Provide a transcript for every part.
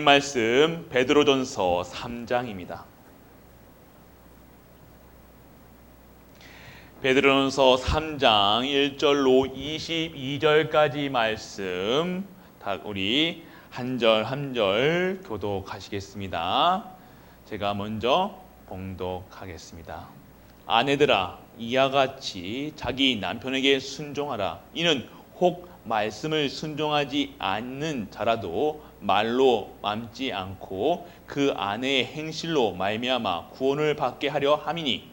하나님 말씀 베드로전서 3장입니다. 베드로전서 3장 1절로 22절까지 말씀 다 우리 한 절 한 절 교독하시겠습니다. 제가 먼저 봉독하겠습니다. 아내들아 이와 같이 자기 남편에게 순종하라. 이는 혹 말씀을 순종하지 않는 자라도 말로 맘지 않고 그 아내의 행실로 말미암아 구원을 받게 하려 함이니.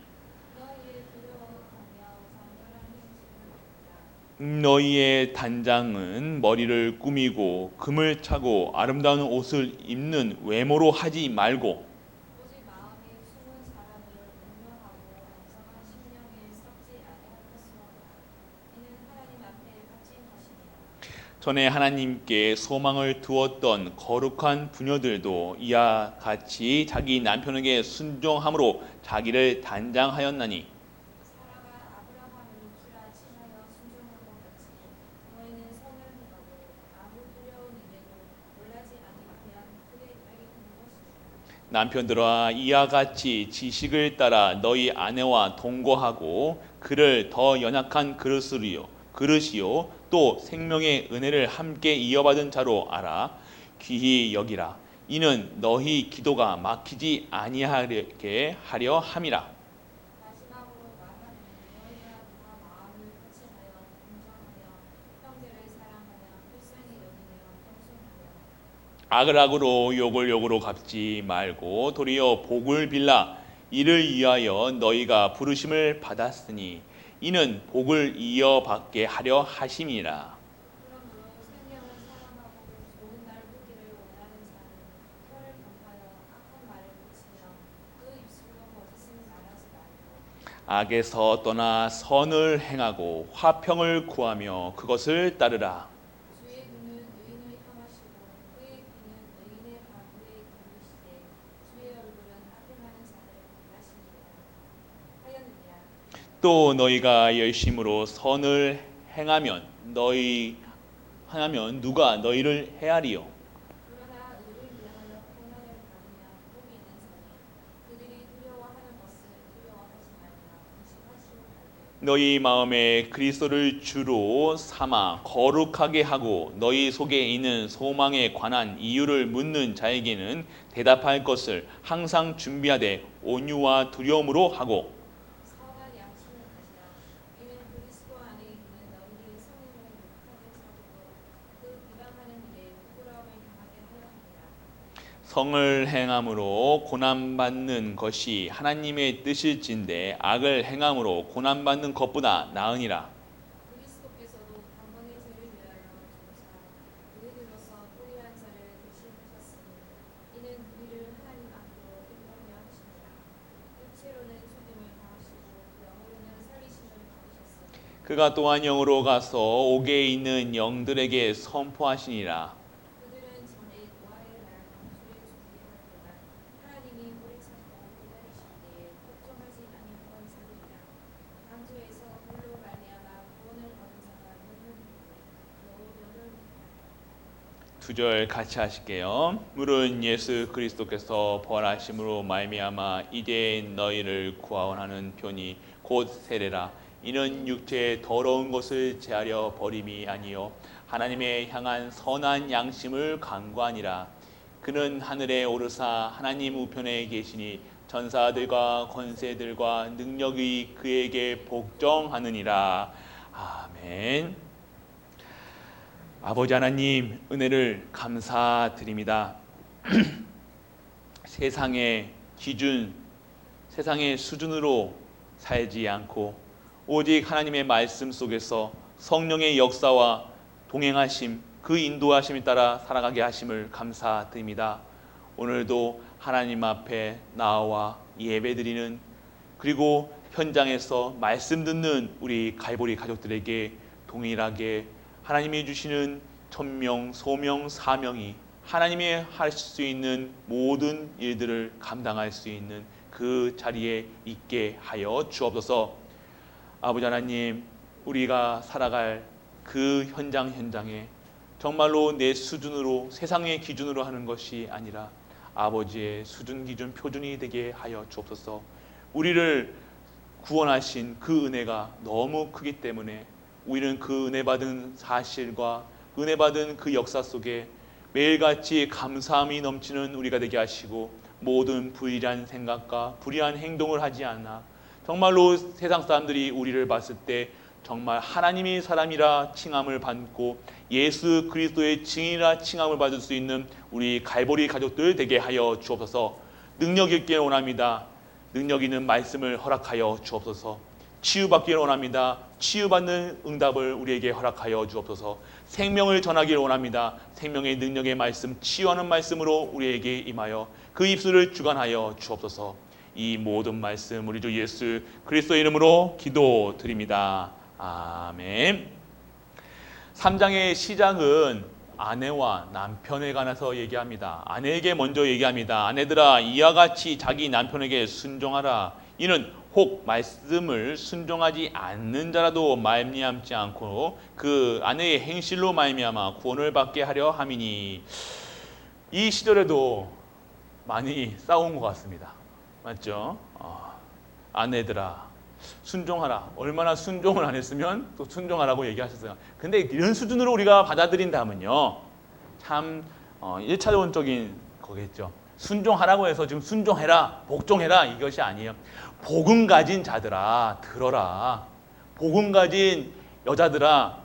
너희의 단장은 머리를 꾸미고 금을 차고 아름다운 옷을 입는 외모로 하지 말고 오직 마음이 숨은 사람을 분명하고 안성한 심령에 썩지 아니할 것이로다. 이는 하나님 앞에 값진 것이니라. 전에 하나님께 소망을 두었던 거룩한 부녀들도 이와 같이 자기 남편에게 순종함으로 자기를 단장하였나니. 남편들아 이와 같이 지식을 따라 너희 아내와 동거하고 그를 더 연약한 그릇으리요 그릇이요. 또 생명의 은혜를 함께 이어받은 자로 알아 귀히 여기라. 이는 너희 기도가 막히지 아니하게 하려 함이라. 악을 악으로 욕을 욕으로 갚지 말고 도리어 복을 빌라. 이를 위하여 너희가 부르심을 받았으니 이는 복을 이어받게 하려 하심이라. 악에서 떠나 선을 행하고 화평을 구하며 그것을 따르라 주의 눈은 의인을 향하시고 그의 귀는 의인의 가구에 기울이시되 주의 얼굴은 악행하는 자를 바라시니라 하였느니라 또 너희가 열심으로 선을 행하면 너희 하면 누가 너희를 헤아리요? 너희 마음에 그리스도를 주로 삼아 거룩하게 하고 너희 속에 있는 소망에 관한 이유를 묻는 자에게는 대답할 것을 항상 준비하되 온유와 두려움으로 하고 선한 양심을 가지라 이는 그리스도 안에 있는 너희의 성령을 욕하게 삼고 그 비방하는 일에 부끄러움을 당하게 하려 함이라 성을 행함으로 고난받는 것이 하나님의 뜻일진데 악을 행함으로 고난받는 것보다 나으니라. 그가 또한 영으로 가서 옥에 있는 영들에게 선포하시니라 그들은 전에 노아의 날 방주에 준비할 동안 하나님이 오래 참고 기다리실 때에 걱정하지 아니하던 자들이라 방주에서 물로 말미암아 구원을 얻은 자가 몇몇 있고 몇몇 두 절 같이 하실게요. 물은 예수 그리스도께서 벌하심으로 말미암아 이제 너희를 구원하는 편이 곧 세례라. 이는 육체의 더러운 것을 제하려 버림이 아니요 하나님의 향한 선한 양심을 간구하니라. 그는 하늘에 오르사 하나님 우편에 계시니 전사들과 권세들과 능력이 그에게 복종하느니라. 아멘. 아버지 하나님 은혜를 감사드립니다. 세상의 기준, 세상의 수준으로 살지 않고 오직 하나님의 말씀 속에서 성령의 역사와 동행하심, 그 인도하심에 따라 살아가게 하심을 감사드립니다. 오늘도 하나님 앞에 나와 예배드리는 그리고 현장에서 말씀 듣는 우리 갈보리 가족들에게 동일하게 하나님이 주시는 천명, 소명, 사명이 하나님이 할 수 있는 모든 일들을 감당할 수 있는 그 자리에 있게 하여 주옵소서. 아버지 하나님, 우리가 살아갈 그 현장 현장에 정말로 내 수준으로 세상의 기준으로 하는 것이 아니라 아버지의 수준 기준 표준이 되게 하여 주옵소서. 우리를 구원하신 그 은혜가 너무 크기 때문에 우리는 그 은혜 받은 사실과 은혜 받은 그 역사 속에 매일같이 감사함이 넘치는 우리가 되게 하시고 모든 불의한 생각과 불의한 행동을 하지 않아 정말로 세상 사람들이 우리를 봤을 때 정말 하나님이 사람이라 칭함을 받고 예수 그리스도의 증인이라 칭함을 받을 수 있는 우리 갈보리 가족들 되게 하여 주옵소서 능력 있게 원합니다. 능력 있는 말씀을 허락하여 주옵소서. 치유받기를 원합니다. 치유받는 응답을 우리에게 허락하여 주옵소서. 생명을 전하기를 원합니다. 생명의 능력의 말씀, 치유하는 말씀으로 우리에게 임하여 그 입술을 주관하여 주옵소서. 이 모든 말씀 우리 주 예수 그리스도의 이름으로 기도드립니다. 아멘. 3장의 시작은 아내와 남편에 관해서 얘기합니다. 아내에게 먼저 얘기합니다. 아내들아 이와 같이 자기 남편에게 순종하라. 이는 혹 말씀을 순종하지 않는 자라도 말미암지 않고 그 아내의 행실로 말미암아 구원을 받게 하려 함이니 이 시절에도 많이 싸운 것 같습니다. 맞죠? 어, 아내들아 순종하라. 얼마나 순종을 안 했으면 또 순종하라고 얘기하셨어요. 근데 이런 수준으로 우리가 받아들인다면요. 참 어, 1차원적인 거겠죠. 순종하라고 해서 지금 순종해라, 복종해라 이것이 아니에요. 복음 가진 자들아 들어라. 복음 가진 여자들아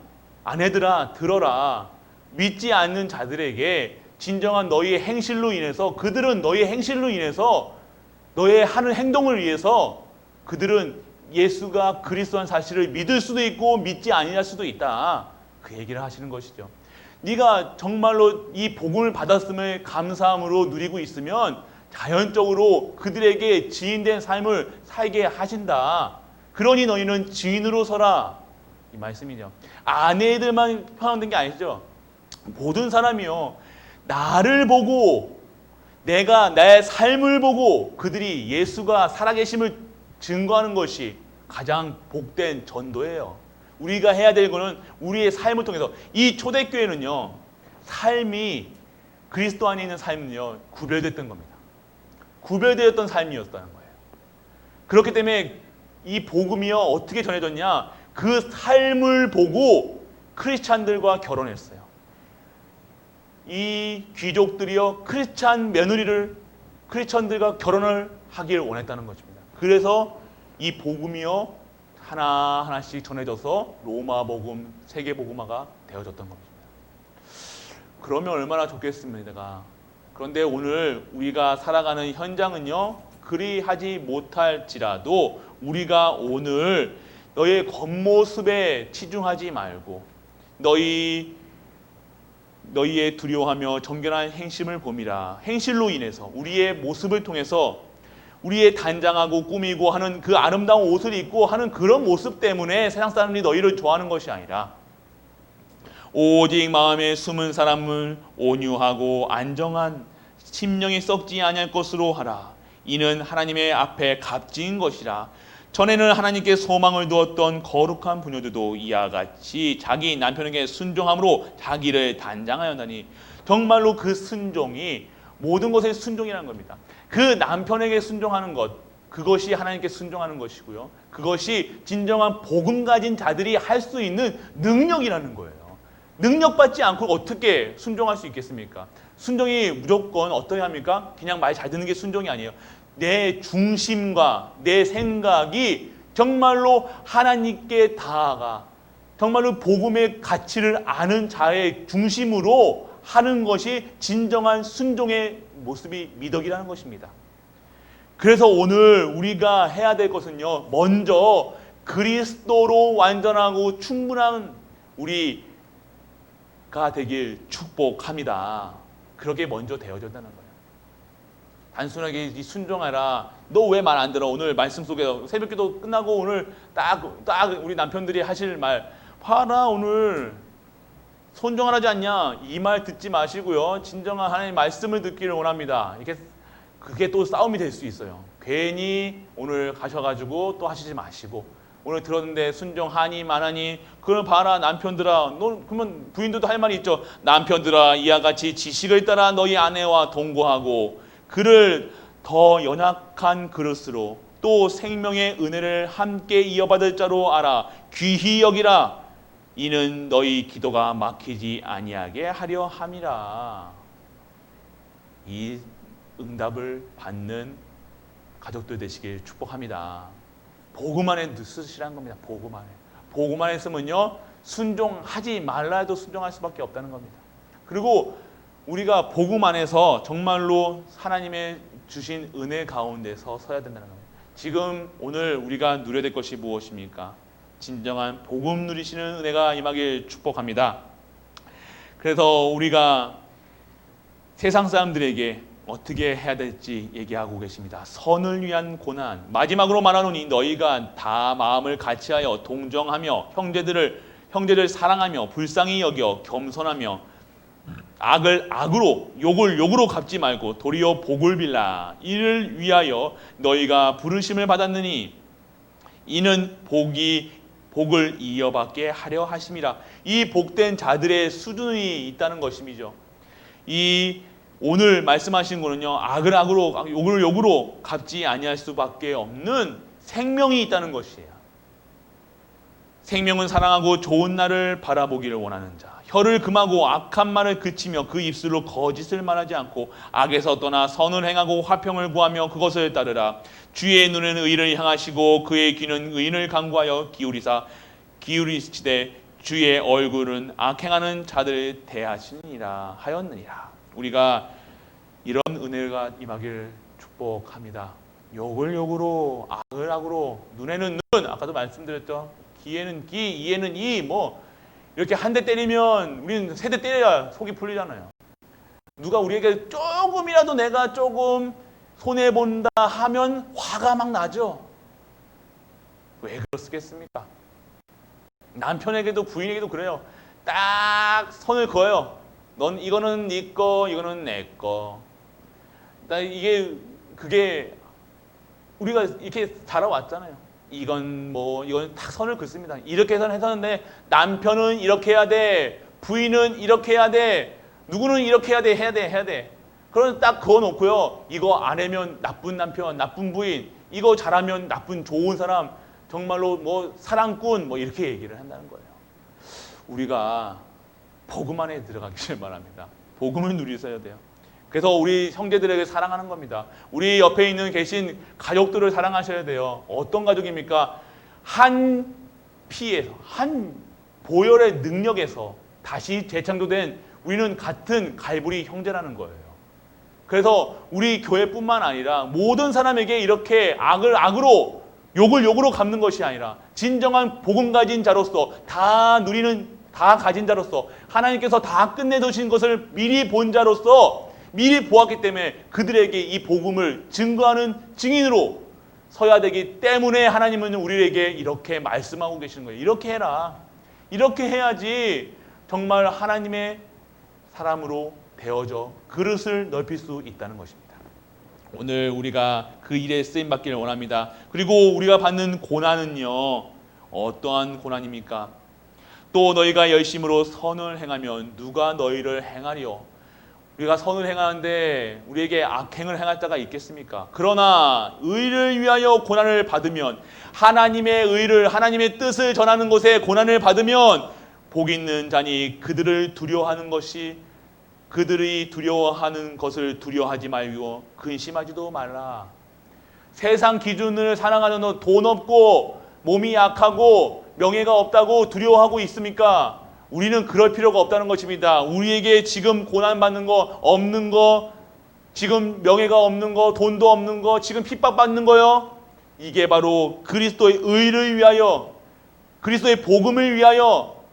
아내들아 들어라. 믿지 않는 자들에게 진정한 너희의 행실로 인해서 그들은 너희의 행실로 인해서 너의 하는 행동을 위해서 그들은 예수가 그리스도한 사실을 믿을 수도 있고 믿지 아니할 수도 있다. 그 얘기를 하시는 것이죠. 네가 정말로 이 복음을 받았음을 감사함으로 누리고 있으면 자연적으로 그들에게 지인된 삶을 살게 하신다. 그러니 너희는 지인으로 서라. 이 말씀이죠. 아내들만 편한된 게 아니죠. 모든 사람이요. 나를 보고 내가 나의 삶을 보고 그들이 예수가 살아계심을 증거하는 것이 가장 복된 전도예요. 우리가 해야 될 거는 우리의 삶을 통해서 이 초대교회는요. 삶이 그리스도 안에 있는 삶은요. 구별됐던 겁니다. 구별되었던 삶이었다는 거예요. 그렇기 때문에 이 복음이요 어떻게 전해졌냐? 그 삶을 보고 크리스찬들과 결혼했어요. 이 귀족들이요 크리스찬 며느리를 크리스찬들과 결혼을 하길 원했다는 것입니다. 그래서 이 복음이요 하나 하나씩 전해져서 로마 복음, 세계 복음화가 되어졌던 겁니다. 그러면 얼마나 좋겠습니까? 그런데 오늘 우리가 살아가는 현장은요 그리하지 못할지라도 우리가 오늘 너의 겉모습에 치중하지 말고 너희 너희의 두려워하며 정결한 행심을 봄이라. 행실로 인해서 우리의 모습을 통해서 우리의 단장하고 꾸미고 하는 그 아름다운 옷을 입고 하는 그런 모습 때문에 세상 사람들이 너희를 좋아하는 것이 아니라 오직 마음에 숨은 사람을 온유하고 안정한 심령이 썩지 아니할 것으로 하라 이는 하나님의 앞에 값진 것이라 전에는 하나님께 소망을 두었던 거룩한 부녀들도 이와 같이 자기 남편에게 순종함으로 자기를 단장하였나니 정말로 그 순종이 모든 것의 순종이라는 겁니다. 그 남편에게 순종하는 것 그것이 하나님께 순종하는 것이고요. 그것이 진정한 복음 가진 자들이 할 수 있는 능력이라는 거예요. 능력받지 않고 어떻게 순종할 수 있겠습니까? 순종이 무조건 어떠해야 합니까? 그냥 말 잘 듣는 게 순종이 아니에요. 내 중심과 내 생각이 정말로 하나님께 다가 정말로 복음의 가치를 아는 자의 중심으로 하는 것이 진정한 순종의 모습이 미덕이라는 것입니다. 그래서 오늘 우리가 해야 될 것은요. 먼저 그리스도로 완전하고 충분한 우리 가 되길 축복합니다. 그렇게 먼저 되어졌다는 거예요. 단순하게 이 순종하라. 너 왜 말 안 들어? 오늘 말씀 속에 새벽기도 끝나고 오늘 딱 딱 우리 남편들이 하실 말 봐라 오늘 손정하지 않냐? 이 말 듣지 마시고요. 진정한 하나님 말씀을 듣기를 원합니다. 이게 그게 또 싸움이 될 수 있어요. 괜히 오늘 가셔가지고 또 하시지 마시고 오늘 들었는데 순종하니 마나니? 그걸 봐라 남편들아. 너 그러면 부인들도 할 말이 있죠. 남편들아 이와 같이 지식을 따라 너희 아내와 동거하고 그를 더 연약한 그릇으로 또 생명의 은혜를 함께 이어받을 자로 알아. 귀히 여기라. 이는 너희 기도가 막히지 아니하게 하려 함이라. 이 응답을 받는 가족들 되시길 축복합니다. 복음 안에 쓰시라는 겁니다. 복음 안에. 복음 안에 쓰면요. 순종하지 말라 해도 순종할 수밖에 없다는 겁니다. 그리고 우리가 복음 안에서 정말로 하나님의 주신 은혜 가운데서 서야 된다는 겁니다. 지금 오늘 우리가 누려야 될 것이 무엇입니까? 진정한 복음 누리시는 은혜가 임하길 축복합니다. 그래서 우리가 세상 사람들에게 어떻게 해야 될지 얘기하고 계십니다. 선을 위한 고난. 마지막으로 말하노니 너희가 다 마음을 같이하여 동정하며 형제들을 형제를 사랑하며 불쌍히 여겨 겸손하며 악을 악으로 욕을 욕으로 갚지 말고 도리어 복을 빌라 이를 위하여 너희가 부르심을 받았느니 이는 복이 복을 이어받게 하려 하심이라 이 복된 자들의 수준이 있다는 것임이죠. 이 오늘 말씀하신 거는요 악을 악으로 욕을 욕으로 갚지 아니할 수밖에 없는 생명이 있다는 것이에요. 생명은 사랑하고 좋은 날을 바라보기를 원하는 자. 혀를 금하고 악한 말을 그치며 그 입술로 거짓을 말하지 않고 악에서 떠나 선을 행하고 화평을 구하며 그것을 따르라. 주의 눈은 의를 향하시고 그의 귀는 의인을 강구하여 기울이사 기울이시되 주의 얼굴은 악행하는 자들을 대하시니라 하였느니라. 우리가 이런 은혜가 임하길 축복합니다. 욕을 욕으로 악을 악으로 눈에는 눈 아까도 말씀드렸죠. 귀에는 귀, 이에는 이 뭐 이렇게 한 대 때리면 우리는 세 대 때려야 속이 풀리잖아요. 누가 우리에게 조금이라도 내가 조금 손해 본다 하면 화가 막 나죠. 왜 그렇겠습니까? 남편에게도 부인에게도 그래요. 딱 선을 그어요. 넌 이거는 네 거, 이거는 내 거. 나 이게 그게 우리가 이렇게 자라왔잖아요. 이건 뭐 이건 딱 선을 긋습니다. 이렇게 해서는 했었는데 남편은 이렇게 해야 돼. 부인은 이렇게 해야 돼. 누구는 이렇게 해야 돼. 해야 돼. 해야 돼. 그런 딱 그어 놓고요. 이거 안 하면 나쁜 남편, 나쁜 부인. 이거 잘하면 나쁜 좋은 사람. 정말로 뭐 사랑꾼 뭐 이렇게 얘기를 한다는 거예요. 우리가 복음 안에 들어가기를 바랍니다. 복음을 누리셔야 돼요. 그래서 우리 형제들에게 사랑하는 겁니다. 우리 옆에 있는 계신 가족들을 사랑하셔야 돼요. 어떤 가족입니까? 한 피에서 한 보혈의 능력에서 다시 재창조된 우리는 같은 갈보리 형제라는 거예요. 그래서 우리 교회뿐만 아니라 모든 사람에게 이렇게 악을 악으로 욕을 욕으로 갚는 것이 아니라 진정한 복음 가진 자로서 다 누리는 다 가진 자로서 하나님께서 다 끝내두신 것을 미리 본 자로서 미리 보았기 때문에 그들에게 이 복음을 증거하는 증인으로 서야 되기 때문에 하나님은 우리에게 이렇게 말씀하고 계시는 거예요. 이렇게 해라. 이렇게 해야지 정말 하나님의 사람으로 되어져 그릇을 넓힐 수 있다는 것입니다. 오늘 우리가 그 일에 쓰임 받기를 원합니다. 그리고 우리가 받는 고난은요. 어떠한 고난입니까? 또 너희가 열심으로 선을 행하면 누가 너희를 행하리요? 우리가 선을 행하는데 우리에게 악행을 행할 자가 있겠습니까? 그러나 의를 위하여 고난을 받으면 하나님의 의를 하나님의 뜻을 전하는 곳에 고난을 받으면 복 있는 자니 그들을 두려워하는 것이 그들이 두려워하는 것을 두려워하지 말고 근심하지도 말라. 세상 기준을 사랑하는 너돈 없고 몸이 약하고 명예가 없다고 두려워하고 있습니까? 우리는 그럴 필요가 없다는 것입니다. 우리에게 지금 고난 받는 거 없는 거 지금 명예가 없는 거 돈도 없는 거 지금 핍박 받는 거요. 이게 바로 그리스도의 의를 위하여 그리스도의 복음을 위하여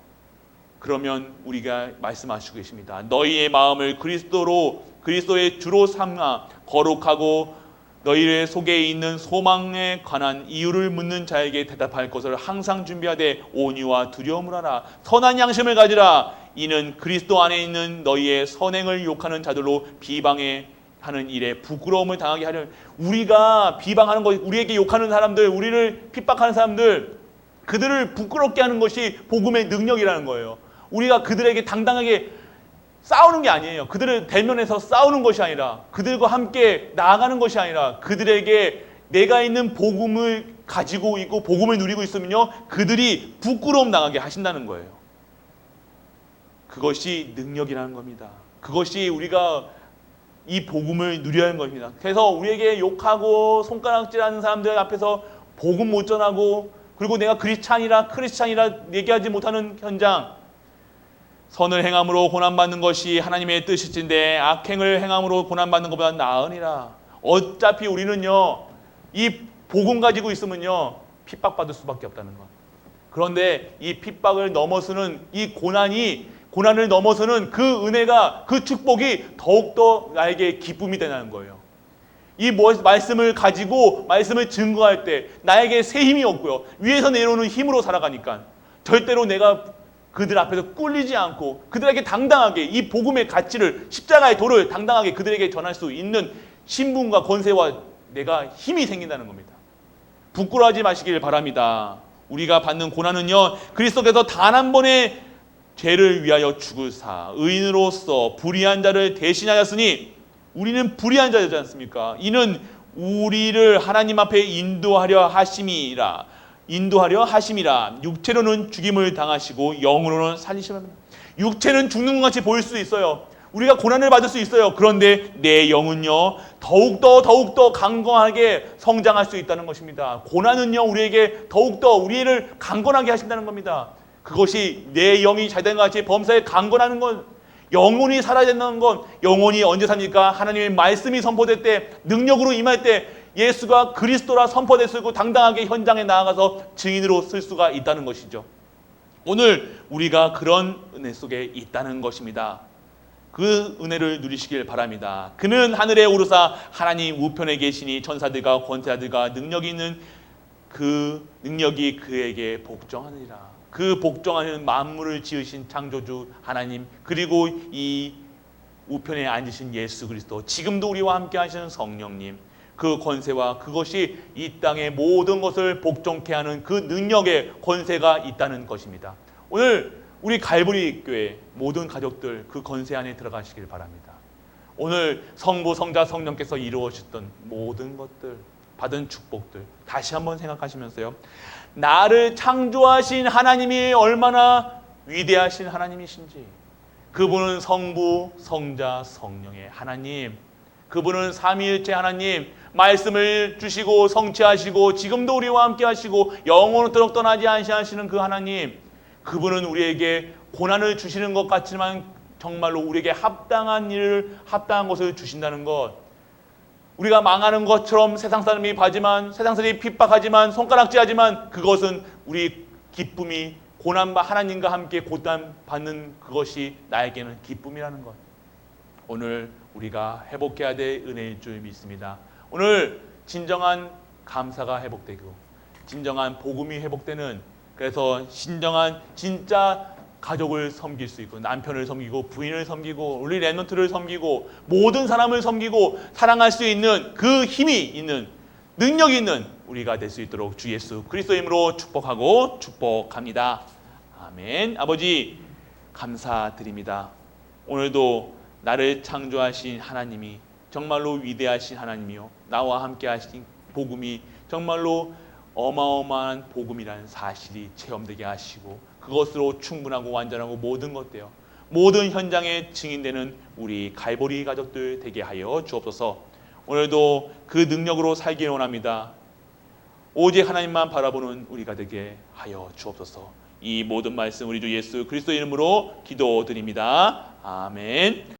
그러면 우리가 말씀하시고 계십니다. 너희의 마음을 그리스도로 그리스도의 주로 삼아 거룩하고 너희의 속에 있는 소망에 관한 이유를 묻는 자에게 대답할 것을 항상 준비하되 온유와 두려움을 하라. 선한 양심을 가지라. 이는 그리스도 안에 있는 너희의 선행을 욕하는 자들로 비방해 하는 일에 부끄러움을 당하게 하려 우리가 비방하는 것 우리에게 욕하는 사람들 우리를 핍박하는 사람들 그들을 부끄럽게 하는 것이 복음의 능력이라는 거예요. 우리가 그들에게 당당하게 싸우는 게 아니에요. 그들을 대면해서 싸우는 것이 아니라 그들과 함께 나아가는 것이 아니라 그들에게 내가 있는 복음을 가지고 있고 복음을 누리고 있으면요. 그들이 부끄러움 당하게 하신다는 거예요. 그것이 능력이라는 겁니다. 그것이 우리가 이 복음을 누려야 하는 겁니다. 그래서 우리에게 욕하고 손가락질하는 사람들 앞에서 복음 못 전하고 그리고 내가 크리스찬이라 크리스찬이라 얘기하지 못하는 현장 선을 행함으로 고난받는 것이 하나님의 뜻이진데 악행을 행함으로 고난받는 것보다 나으니라. 어차피 우리는요 이 복음 가지고 있으면요 핍박받을 수밖에 없다는 것. 그런데 이 핍박을 넘어서는 이 고난이 고난을 넘어서는 그 은혜가 그 축복이 더욱더 나에게 기쁨이 되는 거예요. 이 뭐- 말씀을 가지고 말씀을 증거할 때 나에게 새 힘이 없고요. 위에서 내려오는 힘으로 살아가니까 절대로 내가 그들 앞에서 꿀리지 않고 그들에게 당당하게 이 복음의 가치를 십자가의 도를 당당하게 그들에게 전할 수 있는 신분과 권세와 내가 힘이 생긴다는 겁니다. 부끄러워하지 마시길 바랍니다. 우리가 받는 고난은요 그리스도께서 단 한 번의 죄를 위하여 죽으사 의인으로서 불의한 자를 대신하였으니 우리는 불의한 자지 않습니까? 이는 우리를 하나님 앞에 인도하려 하심이라 인도하려 하심이라 육체로는 죽임을 당하시고 영으로는 살리심을 육체는 죽는 것 같이 보일 수 있어요. 우리가 고난을 받을 수 있어요. 그런데 내 영은요 더욱더 더욱더 강건하게 성장할 수 있다는 것입니다. 고난은요 우리에게 더욱더 우리를 강건하게 하신다는 겁니다. 그것이 내 영이 잘된 것 같이 범사에 강건하는 건 영혼이 살아야 된다는 건 영혼이 언제 삽니까? 하나님의 말씀이 선포될 때 능력으로 임할 때 예수가 그리스도라 선포됐고 당당하게 현장에 나아가서 증인으로 쓸 수가 있다는 것이죠. 오늘 우리가 그런 은혜 속에 있다는 것입니다. 그 은혜를 누리시길 바랍니다. 그는 하늘에 오르사 하나님 우편에 계시니 천사들과 권세자들과 능력이 있는 그 능력이 그에게 복종하느니라. 그 복종하는 만물을 지으신 창조주 하나님 그리고 이 우편에 앉으신 예수 그리스도 지금도 우리와 함께 하시는 성령님 그 권세와 그것이 이 땅의 모든 것을 복종케 하는 그 능력의 권세가 있다는 것입니다. 오늘 우리 갈보리 교회 모든 가족들 그 권세 안에 들어가시길 바랍니다. 오늘 성부 성자 성령께서 이루어졌던 모든 것들 받은 축복들 다시 한번 생각하시면서요. 나를 창조하신 하나님이 얼마나 위대하신 하나님이신지 그분은 성부 성자 성령의 하나님 그분은 삼위일체 하나님 말씀을 주시고 성취하시고 지금도 우리와 함께 하시고 영원토록 떠나지 않으시는 그 하나님 그분은 우리에게 고난을 주시는 것 같지만 정말로 우리에게 합당한 일을 합당한 것을 주신다는 것 우리가 망하는 것처럼 세상 사람이 봐지만 세상 사람이 핍박하지만 손가락질하지만 그것은 우리 기쁨이 고난과 하나님과 함께 고난 받는 그것이 나에게는 기쁨이라는 것. 오늘 우리가 회복해야 될 은혜일 줄 믿습니다. 오늘 진정한 감사가 회복되고 진정한 복음이 회복되는 그래서 진정한 진짜 가족을 섬길 수 있고 남편을 섬기고 부인을 섬기고 우리 랩런트를 섬기고 모든 사람을 섬기고 사랑할 수 있는 그 힘이 있는 능력이 있는 우리가 될 수 있도록 주 예수 그리스도 이름으로 축복하고 축복합니다. 아멘. 아버지 감사드립니다. 오늘도 나를 창조하신 하나님이 정말로 위대하신 하나님이요 나와 함께 하신 복음이 정말로 어마어마한 복음이라는 사실이 체험되게 하시고 그것으로 충분하고 완전하고 모든 것되요 모든 현장에 증인되는 우리 갈보리 가족들 되게 하여 주옵소서. 오늘도 그 능력으로 살기 원합니다. 오직 하나님만 바라보는 우리가 되게 하여 주옵소서. 이 모든 말씀 우리 주 예수 그리스도 이름으로 기도드립니다. 아멘.